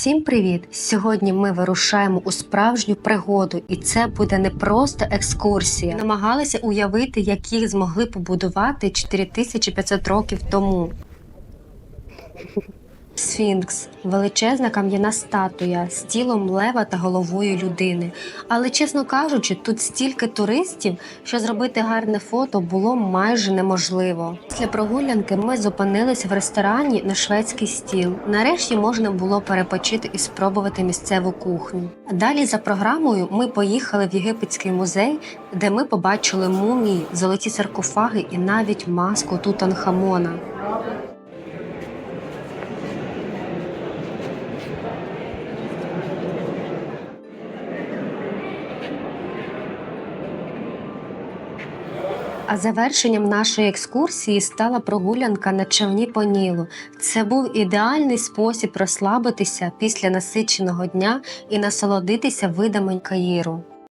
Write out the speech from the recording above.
Всім привіт! Сьогодні ми вирушаємо у справжню пригоду, і це буде не просто екскурсія. Намагалися уявити, як змогли побудувати 4500 років тому. Сфінкс величезна кам'яна статуя з тілом лева та головою людини. Але, чесно кажучи, тут стільки туристів, що зробити гарне фото було майже неможливо. Після прогулянки ми зупинилися в ресторані на шведський стіл. Нарешті можна було перепочити і спробувати місцеву кухню. Далі за програмою ми поїхали в єгипетський музей, де ми побачили мумії, золоті саркофаги і навіть маску Тутанхамона. А завершенням нашої екскурсії стала прогулянка на човні по Нілу. Це був ідеальний спосіб розслабитися після насиченого дня і насолодитися видами Каїру.